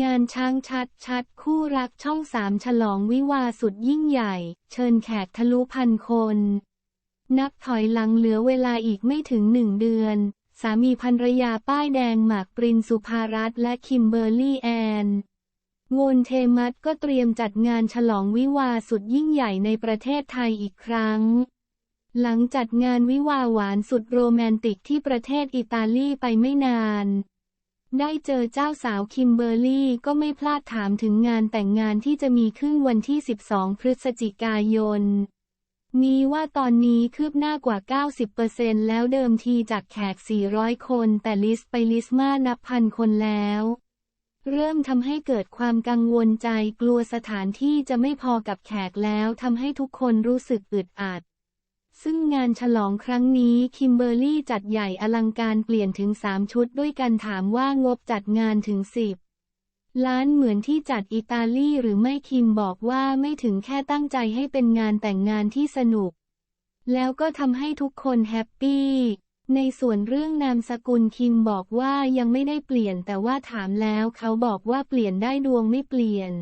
งานช้างชัดชัดคู่รักช่องสามฉลองวิวาสุดยิ่งใหญ่ เชิญแขกทะลุพันคน นับถอยหลังเหลือเวลาอีกไม่ถึงหนึ่งเดือน สามีภรรยาป้ายแดงหมากปรินสุภารัตและคิมเบอร์รี่แอนโงนเทมัสก็เตรียมจัดงานฉลองวิวาสุดยิ่งใหญ่ในประเทศไทยอีกครั้ง หลังจัดงานวิวาหวานสุดโรแมนติกที่ประเทศอิตาลีไปไม่นาน ได้เจอเจ้าสาวคิมเบอร์รี่ก็ไม่พลาดถามถึงงานแต่งงานที่จะมีขึ้นวันที่ 12 พฤศจิกายน นี้ว่าตอนนี้คืบหน้ากว่า 90%แล้วเดิมทีจากแขก 400 คน แต่ลิสต์ไปลิสต์มานับพันคนแล้ว เริ่มทำให้เกิดความกังวลใจกลัวสถานที่จะไม่พอกับแขกแล้วทำให้ทุกคนรู้สึกอึดอัด ซึ่งงานฉลองครั้งนี้คิมเบอร์รี่จัดใหญ่อลังการเปลี่ยนถึง 3 ชุดด้วยกันถามว่างบจัดงานถึง 10 ล้านเหมือนที่จัดอิตาลีหรือไม่คิมบอกว่าไม่ถึงแค่ตั้งใจให้เป็นงานแต่งงานที่สนุก แล้วก็ทำให้ทุกคนแฮปปี้ในส่วนเรื่องนามสกุลคิมบอกว่ายังไม่ได้เปลี่ยนแต่ว่าถามแล้วเขาบอกว่าเปลี่ยนได้ดวงไม่เปลี่ยน